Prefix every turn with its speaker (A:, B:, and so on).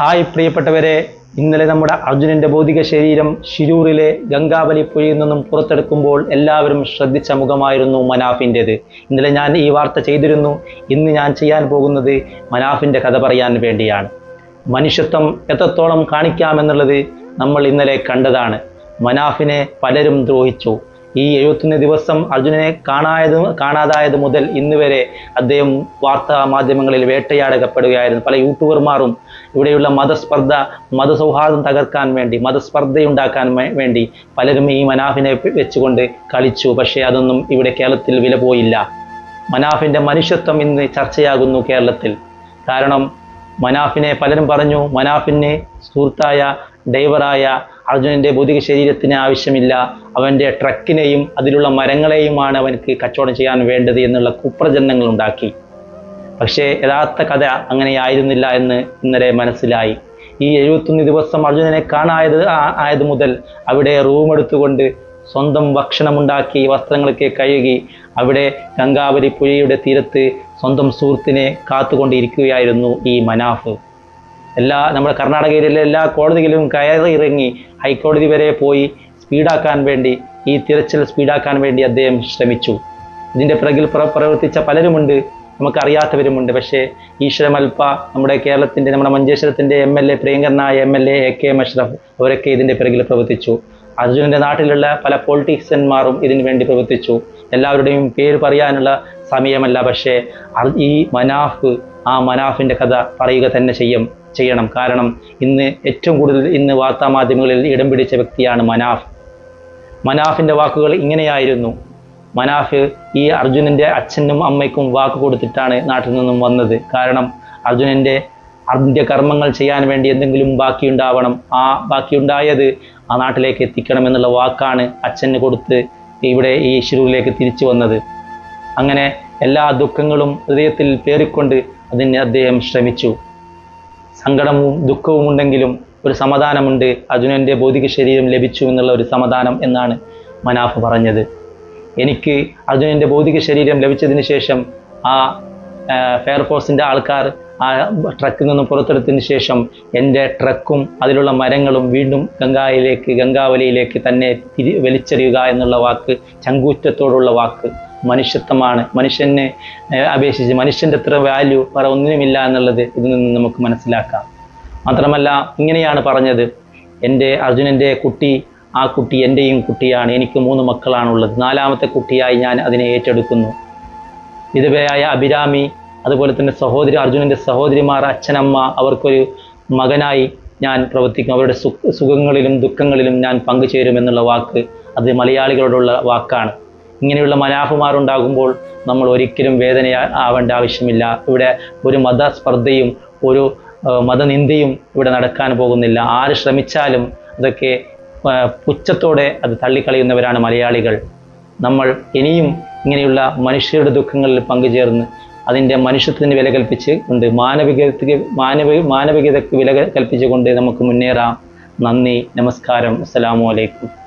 A: Hi പ്രിയപ്പെട്ടവരെ ഇന്നലെ നമ്മുടെ അർജുനന്റെ ഭൗതിക ശരീരം ശിരൂറിലെ ഗംഗാബലി പുഴയിൽ നിന്നും പുറത്തെടുക്കുമ്പോൾ എല്ലാവരും ശ്രദ്ധിച്ച മുഖമായിരുന്നു മനാഫിന്റെത് ഇന്നലെ ഞാൻ ഈ വാർത്ത ചെയ്തിരുന്നു. ഇന്ന് ഞാൻ ചെയ്യാൻ പോകുന്നത് മനാഫിന്റെ കഥ പറയാൻ വേണ്ടിയാണ്. മനുഷ്യത്വം എത്രത്തോളം കാണിക്കാമെന്നുള്ളത് നമ്മൾ ഇന്നലെ കണ്ടതാണ്. മനാഫിനെ പലരും ദ്രോഹിച്ചു. ഈ എഴുപത്തൊന്ന് ദിവസം അർജുനനെ കാണായത് കാണാതായത് മുതൽ ഇന്ന് വരെ അദ്ദേഹം വാർത്താ മാധ്യമങ്ങളിൽ വേട്ടയാടകപ്പെടുകയായിരുന്നു. പല യൂട്യൂബർമാരും ഇവിടെയുള്ള മതസ്പർദ്ധ മതസൗഹാർദ്ദം തകർക്കാൻ വേണ്ടി മതസ്പർദ്ധയുണ്ടാക്കാൻ വേണ്ടി പലരും ഈ മനാഫിനെ വെച്ചുകൊണ്ട് കളിച്ചു. പക്ഷേ അതൊന്നും ഇവിടെ കേരളത്തിൽ വില പോയില്ല. മനാഫിന്റെ മനുഷ്യത്വം ഇന്ന് ചർച്ചയാകുന്നു കേരളത്തിൽ. കാരണം മനാഫിനെ പലരും പറഞ്ഞു മനാഫിന് സുഹൃത്തായ ഡൈവറായ അർജുനന്റെ ഭൗതിക ശരീരത്തിന് ആവശ്യമില്ല. അവന്റെ ട്രക്കിനെയും അതിലുള്ള മരങ്ങളെയുമാണ് അവനക്ക് കച്ചവടം ചെയ്യാൻ വേണ്ടത് എന്നുള്ള കുപ്രചരണങ്ങൾ ഉണ്ടാക്കി. പക്ഷേ യഥാർത്ഥ കഥ അങ്ങനെ ആയിരുന്നില്ല എന്ന് ഇന്നലെ മനസ്സിലായി. ഈ എഴുപത്തൊന്ന് ദിവസം അർജുനനെ കാണായത് ആയത് മുതൽ അവിടെ റൂം എടുത്തുകൊണ്ട് സ്വന്തം ഭക്ഷണമുണ്ടാക്കി വസ്ത്രങ്ങളൊക്കെ കഴുകി അവിടെ ഗംഗാവലി പുഴയുടെ തീരത്ത് സ്വന്തം സുഹൃത്തിനെ കാത്തുകൊണ്ടിരിക്കുകയായിരുന്നു ഈ മനാഫ്. എല്ലാ നമ്മുടെ കർണാടകയിലെ എല്ലാ കോടതികളിലും കയറി ഇറങ്ങി ഹൈക്കോടതി വരെ പോയി സ്പീഡാക്കാൻ വേണ്ടി ഈ തിരച്ചിൽ സ്പീഡാക്കാൻ വേണ്ടി അദ്ദേഹം ശ്രമിച്ചു. ഇതിന്റെ പിറകിൽ പ്ര- പ്രവർത്തിച്ച പലരുമുണ്ട്. നമുക്കറിയാത്തവരുമുണ്ട്. പക്ഷേ ഈശ്വരമൽപ്പ നമ്മുടെ കേരളത്തിന്റെ നമ്മുടെ മഞ്ചേശ്വരത്തിന്റെ എം എൽ എ പ്രിയങ്കരനായ M L A A K M Ashraf അവരൊക്കെ ഇതിന്റെ പിറകിൽ പ്രവർത്തിച്ചു. അർജുനന്റെ നാട്ടിലുള്ള പല പൊളിറ്റീഷ്യന്മാരും ഇതിനു വേണ്ടി പ്രവർത്തിച്ചു. എല്ലാവരുടെയും പേര് പറയാനുള്ള സമയമല്ല. പക്ഷേ ഈ മനാഫ് ആ മനാഫിന്റെ കഥ പറയുക തന്നെ ചെയ്യും ചെയ്യണം. കാരണം ഇന്ന് ഏറ്റവും കൂടുതൽ ഇന്ന് വാർത്താമാധ്യമങ്ങളിൽ ഇടം പിടിച്ച വ്യക്തിയാണ് മനാഫ്. മനാഫിന്റെ വാക്കുകൾ ഇങ്ങനെയായിരുന്നു. മനാഫ് ഈ അർജുനന്റെ അച്ഛനും അമ്മയ്ക്കും വാക്ക് കൊടുത്തിട്ടാണ് നാട്ടിൽ നിന്നും വന്നത്. കാരണം അർജുനന്റെ അന്ത്യകർമ്മങ്ങൾ ചെയ്യാൻ വേണ്ടി എന്തെങ്കിലും ബാക്കിയുണ്ടാവണം ആ ബാക്കിയുണ്ടായത് ആ നാട്ടിലേക്ക് എത്തിക്കണം എന്നുള്ള വാക്കാണ് അച്ഛന് കൊടുത്ത് ഇവിടെ ഈ ശിരൂരിലേക്ക് തിരിച്ചു വന്നത്. അങ്ങനെ എല്ലാ ദുഃഖങ്ങളും ഹൃദയത്തിൽ പേറിക്കൊണ്ട് അതിന് അദ്ദേഹം ശ്രമിച്ചു. സങ്കടവും ദുഃഖവും ഉണ്ടെങ്കിലും ഒരു സമാധാനമുണ്ട്. അർജുനന്റെ ഭൗതിക ശരീരം ലഭിച്ചു എന്നുള്ള ഒരു സമാധാനം എന്നാണ് മനാഫ് പറഞ്ഞത്. എനിക്ക് അർജുനന്റെ ഭൗതിക ശരീരം ലഭിച്ചതിന് ശേഷം ആ ഫെയർഫോഴ്സിന്റെ ആൾക്കാർ ആ ട്രക്കിൽ നിന്നും പുറത്തെടുത്തതിന് ശേഷം എന്റെ ട്രക്കും അതിലുള്ള മരങ്ങളും വീണ്ടും ഗംഗായിലേക്ക് ഗംഗാവലിയിലേക്ക് തന്നെ തിരി വലിച്ചെറിയുക എന്നുള്ള വാക്ക് ചങ്കൂറ്റത്തോടുള്ള വാക്ക് മനുഷ്യത്വമാണ്. മനുഷ്യനെ അപേക്ഷിച്ച് മനുഷ്യന്റെ അത്ര വാല്യൂ വേറെ ഒന്നിനുമില്ല എന്നുള്ളത് ഇതിൽ നിന്ന് നമുക്ക് മനസ്സിലാക്കാം. മാത്രമല്ല ഇങ്ങനെയാണ് പറഞ്ഞത്. എന്റെ അർജുനന്റെ കുട്ടി ആ കുട്ടി എന്റെയും കുട്ടിയാണ്. എനിക്ക് മൂന്ന് മക്കളാണുള്ളത്. നാലാമത്തെ കുട്ടിയായി ഞാൻ അതിനെ ഏറ്റെടുക്കുന്നു. വിധവയായ അഭിരാമി അതുപോലെ തന്നെ സഹോദരി അർജുനന്റെ സഹോദരിമാർ അച്ഛനമ്മ അവർക്കൊരു മകനായി ഞാൻ പ്രവർത്തിക്കും. അവരുടെ സുഖങ്ങളിലും ദുഃഖങ്ങളിലും ഞാൻ പങ്കുചേരുമെന്നുള്ള വാക്ക് അത് മലയാളികളോടുള്ള വാക്കാണ്. ഇങ്ങനെയുള്ള മനാഫുമാരുണ്ടാകുമ്പോൾ നമ്മൾ ഒരിക്കലും വേദന ആവേണ്ട ആവശ്യമില്ല. ഇവിടെ ഒരു മതസ്പർദ്ധയും ഒരു മതനിന്ദയും ഇവിടെ നടക്കാൻ പോകുന്നില്ല. ആര് ശ്രമിച്ചാലും അതൊക്കെ പുച്ഛത്തോടെ അത് തള്ളിക്കളയുന്നവരാണ് മലയാളികൾ. നമ്മൾ ഇനിയും ഇങ്ങനെയുള്ള മനുഷ്യരുടെ ദുഃഖങ്ങളിൽ പങ്കുചേർന്ന് അതിന്റെ മനുഷ്യത്വത്തിന് വില കൽപ്പിച്ച് കൊണ്ട് മാനവികതയ്ക്ക് മാനവ മാനവികതയ്ക്ക് വില കൽപ്പിച്ചുകൊണ്ട് നമുക്ക് മുന്നേറാം. നന്ദി നമസ്കാരം. അസ്സലാമു അലൈക്കും.